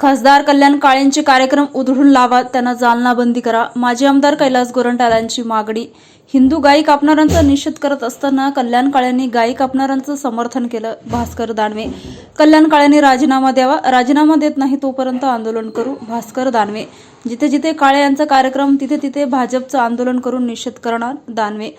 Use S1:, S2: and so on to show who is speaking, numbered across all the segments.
S1: खासदार कल्याण काळेंचे कार्यक्रम उधळून लावा त्यांना जालना बंदी करा. माजी आमदार कैलास गोरंट्यालांची मागणी. हिंदू गायी कापणाऱ्यांचा निषेध करत असताना कल्याण काळेंनी गायी कापणाऱ्यांचं समर्थन केलं भास्कर दानवे. कल्याण काळेंनी राजीनामा द्यावा राजीनामा देत नाही तोपर्यंत आंदोलन करू भास्कर दानवे. जिथे जिथे काळे यांचा कार्यक्रम तिथे तिथे भाजपचं आंदोलन करून निषेध करणार दानवे.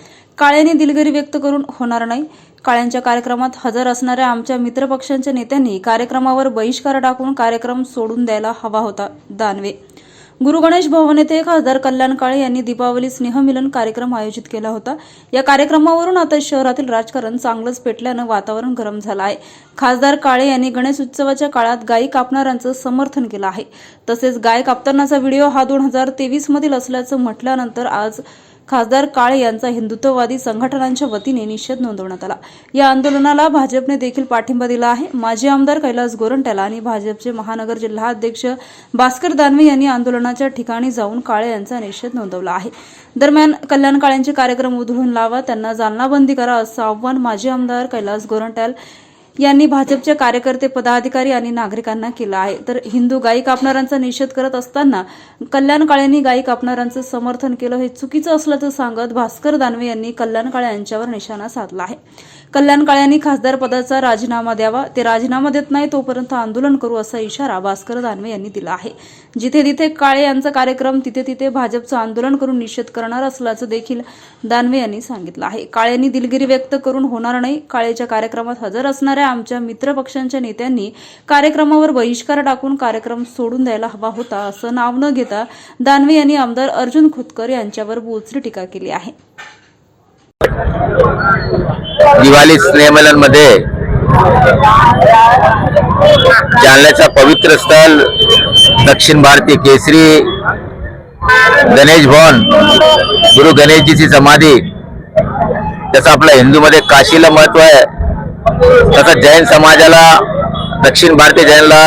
S1: काळ्यांनी दिलगिरी व्यक्त करून होणार नाही. काळ्यांच्या कार्यक्रमात हजर असणाऱ्या आमच्या मित्रपक्षांच्या नेत्यांनी कार्यक्रमावर बहिष्कार टाकून कार्यक्रम सोडून द्यायला हवा होता दानवे. गुरु गणेश भवन येथे खासदार कल्याण काळे यांनी दीपावली स्नेहमिलन कार्यक्रम आयोजित केला होता. या कार्यक्रमावरून आता शहरातील राजकारण चांगलंच पेटल्यानं वातावरण गरम झालं आहे. खासदार काळे यांनी गणेश उत्सवाच्या काळात गायी कापणाऱ्यांचं समर्थन केलं आहे. तसेच गाय कापतानाचा व्हिडिओ हा दोन हजार तेवीस मधील असल्याचं म्हटल्यानंतर आज खासदार काळे यांचा हिंदुत्ववादी संघटनांच्या वतीने निषेध नोंदवण्यात आला. या आंदोलनाला भाजपने देखील पाठिंबा दिला आहे. माजी आमदार कैलास गोरंट्याला आणि भाजपचे महानगर जिल्हा अध्यक्ष भास्कर दानवे यांनी आंदोलनाच्या ठिकाणी जाऊन काळे यांचा निषेध नोंदवला आहे. दरम्यान कल्याण काळ्यांचे कार्यक्रम उधळून लावा त्यांना जालना बंदी करा असं आव्हान माजी आमदार कैलास गोरंट्याल यांनी भाजपचे कार्यकर्ते पदाधिकारी आणि नागरिकांना केला आहे. तर हिंदू गायी कापणाऱ्यांचा निषेध करत असताना कल्याण काळेंनी गायी कापणाऱ्यांचं समर्थन केलं हे चुकीचं असल्याचं सांगत भास्कर दानवे यांनी कल्याण काळे यांच्यावर निशाणा साधला आहे. कल्याण काळे यांनी खासदार पदाचा राजीनामा द्यावा ते राजीनामा देत नाही तोपर्यंत आंदोलन करू असा इशारा भास्कर दानवे यांनी दिला आहे. जिथे तिथे काळे यांचा कार्यक्रम तिथे तिथे भाजपचं आंदोलन करून निषेध करणार असल्याचं देखील दानवे यांनी सांगितलं आहे. काळेंनी दिलगिरी व्यक्त करून होणार नाही. काळेच्या कार्यक्रमात हजर असणाऱ्या आमच्या मित्र पक्षांच्या नेत्यांनी कार्यक्रमावर बहिष्कार टाकून कार्यक्रम सोडून द्यायला हवा होता असं नाव न घेता दानवे यांनी आमदार अर्जुन खोतकर यांच्यावर बोचरी टीका केली आहे.
S2: दिवाळी स्नेहमिलनमध्ये जालन्याचा पवित्र स्थळ दक्षिण भारतीय केसरी गणेश भवन गुरु गणेशजीची समाधी त्याचं आपल्या हिंदूमध्ये काशीला महत्त्व आहे. तसं जैन समाजाला दक्षिण भारतीय जैनला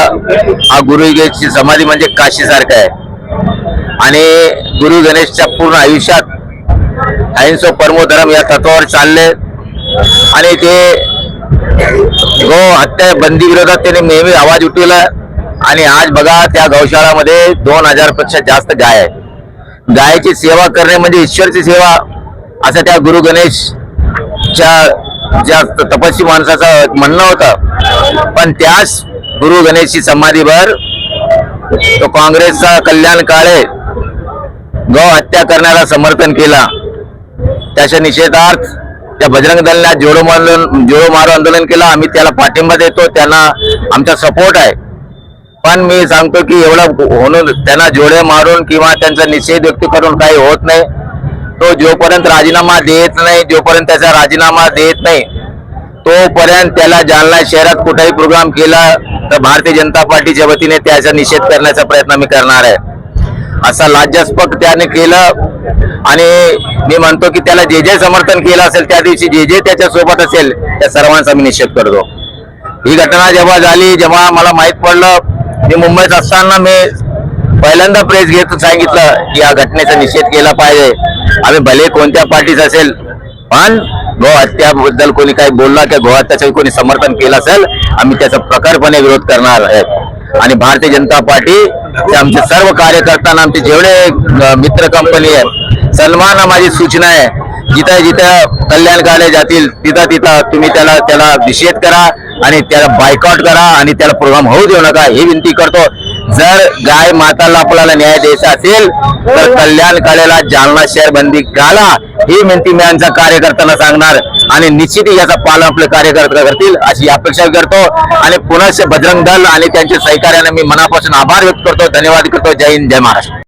S2: हा गुरु गणेशची समाधी म्हणजे काशीसारखं आहे. आणि गुरु गणेशच्या पूर्ण आयुष्यात अहिंसो परमो धर्म या तत्वावर चालले. आणि ते गो हत्या बंदी विरोधात त्यांनी नेहमी आवाज उठवला. आणि आज बघा त्या गौशाळामध्ये दोन हजारपेक्षा जास्त गाय आहे गायची सेवा करणे म्हणजे ईश्वरची सेवा असं त्या गुरु गणेशच्या ज्या तपस्वी माणसाचं म्हणणं होतं पण त्याच गुरु गणेशची समाधीवर तो काँग्रेसचा कल्याण काळे गौ हत्या करण्याला समर्थन केला. त्याच्या निषेधार्थ त्या बजरंग दलने जोडो आंदोलन जोडो मारो आंदोलन केलं. आम्ही त्याला पाठिंबा देतो त्यांना आमचा सपोर्ट आहे. पण मी सांगतो की एवढं होणं त्यांना जोडे मारून किंवा त्यांचा निषेध व्यक्त करून काही होत नाही. तो जोपर्यंत राजीनामा देत नाही जोपर्यंत त्याचा राजीनामा देत नाही तोपर्यंत त्याला जालना शहरात कुठेही प्रोग्राम केला तर भारतीय जनता पार्टीच्या वतीने त्याचा निषेध करण्याचा प्रयत्न मी करणार आहे. असा लाज्यास्पद त्याने केलं आणि मी म्हणतो की त्याला जे जे समर्थन केलं असेल त्या दिवशी जे जे त्याच्या सोबत असेल त्या सर्वांचा मी निषेध करतो. ही घटना जेव्हा झाली जेव्हा मला माहीत पडलं मी मुंबईत असताना मी पहिल्यांदा प्रेस घेत सांगितलं की या घटनेचा निषेध केला पाहिजे. आम्ही भले कोणत्या पार्टीच असेल पण गो हत्याबद्दल कोणी काही बोलला किंवा गोहत्याचं कोणी समर्थन केलं असेल आम्ही त्याचा प्रखरपणे विरोध करणार आहे आणि भारतीय जनता पार्टी ते आमचे सर्व कार्यकर्त्यांना आमचे जेवढे मित्र कंपनी आहे सन्मान माझी सूचना आहे जिथं जिथं कल्याण काढले जातील तिथं तिथं तुम्ही त्याला त्याला निषेध करा आणि त्याला बायकॉट करा आणि त्याला प्रोग्राम होऊ देऊ नका ही विनंती करतो. जर गाय माताला आपल्याला न्याय द्यायचा असेल तर कल्याण काळेला जालना शहर बंदी घाला. ही विनंती मी आमच्या कार्यकर्त्यांना सांगणार आणि निश्चित याचा पालन आपले कार्यकर्ते करतील अशी अपेक्षा करतो. आणि पुनश्च बजरंग दल आणि त्यांच्या सहकार्याने मी मनापासून आभार व्यक्त करतो. धन्यवाद करतो. जय हिंद जय महाराष्ट्र.